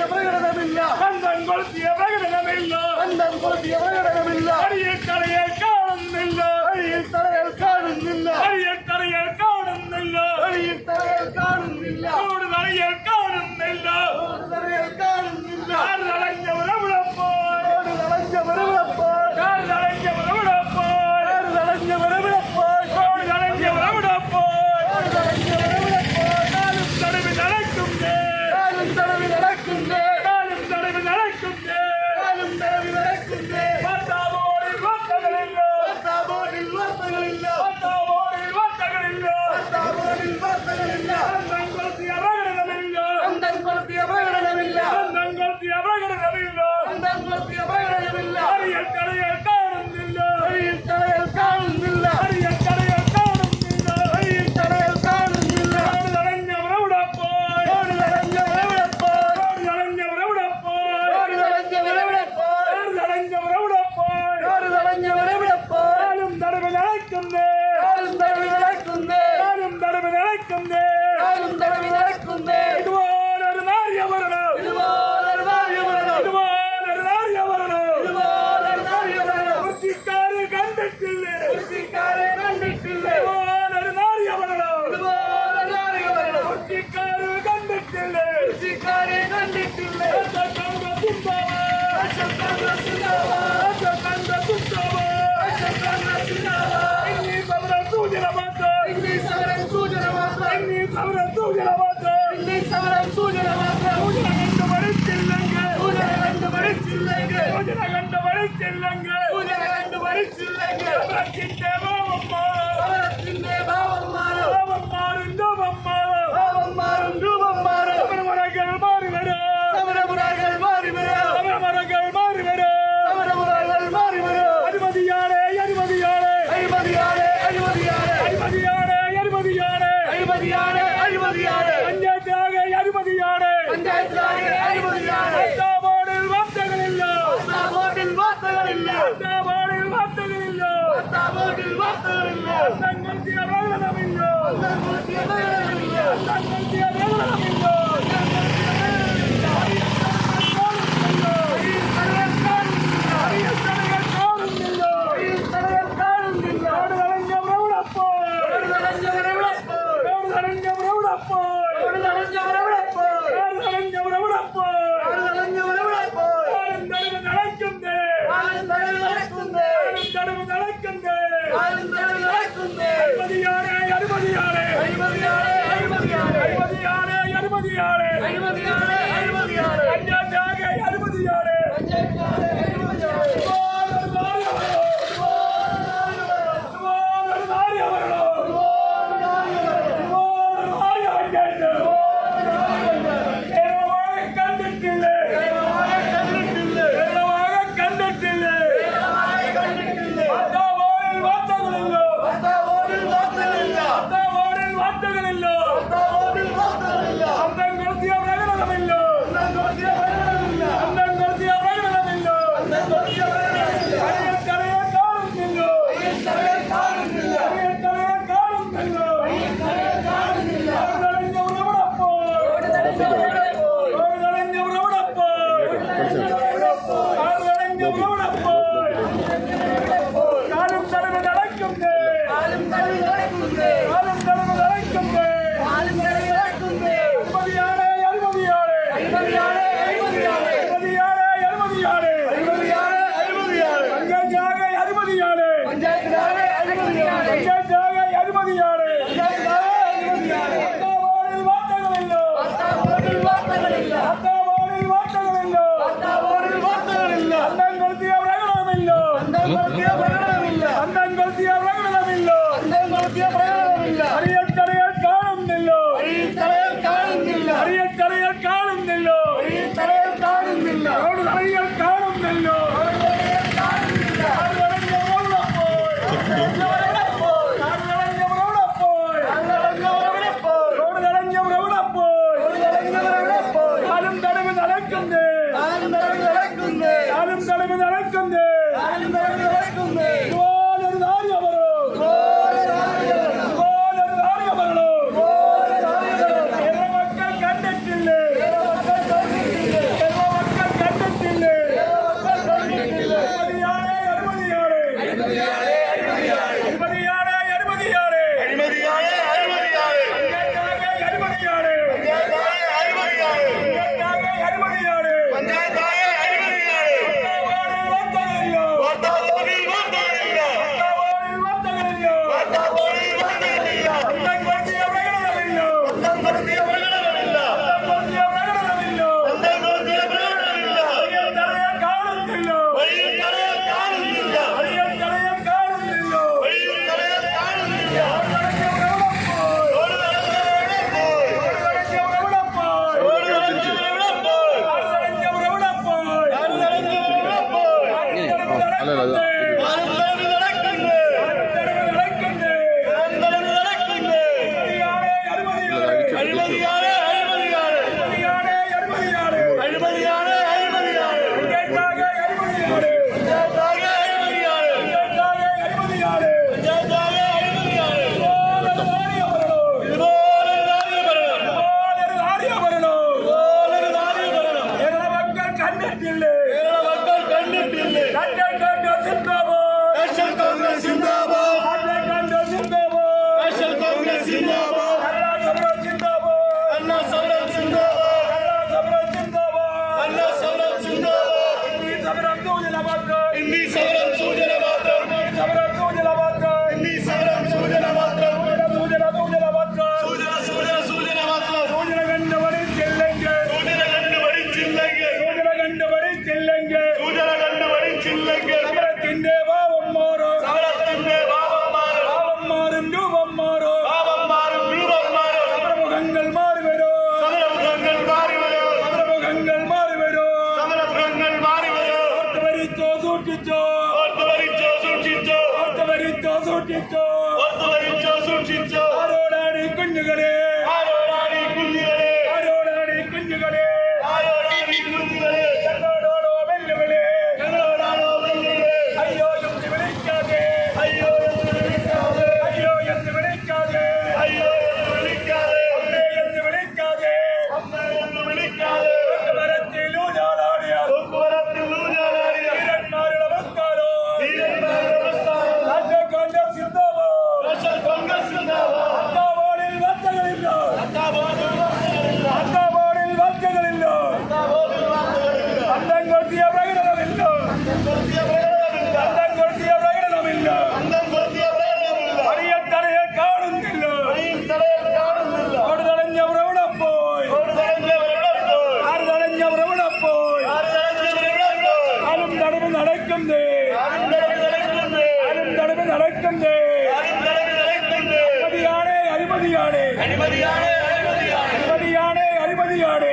കൊളുത്തിയ പ്രകടനമില്ല. കണ്ടം കൊളുത്തിയ പ്രകടനമില്ല. കണ്ടം കൊളുത്തിയ പ്രകടനമില്ല. അടിയെ കടയെ நடக்குந்தே நாளும் தடவி நடக்குந்தே இதுவான ஒரு நாரிய மரணம். இதுவான ஒரு நாரிய மரணம். இதுவான ஒரு நாரிய மரணம். இதுவான ஒரு நாரிய மரணம். புத்திக்காரே கண்டிட்டில்லை புத்திக்காரே கண்டிட்டில்லை செல்லுங்க செல்லுங்க செல்லுங்க மண்ணட்டிலே Victor! அழைக்கின்றே அதிபதியானே அதிபதியானே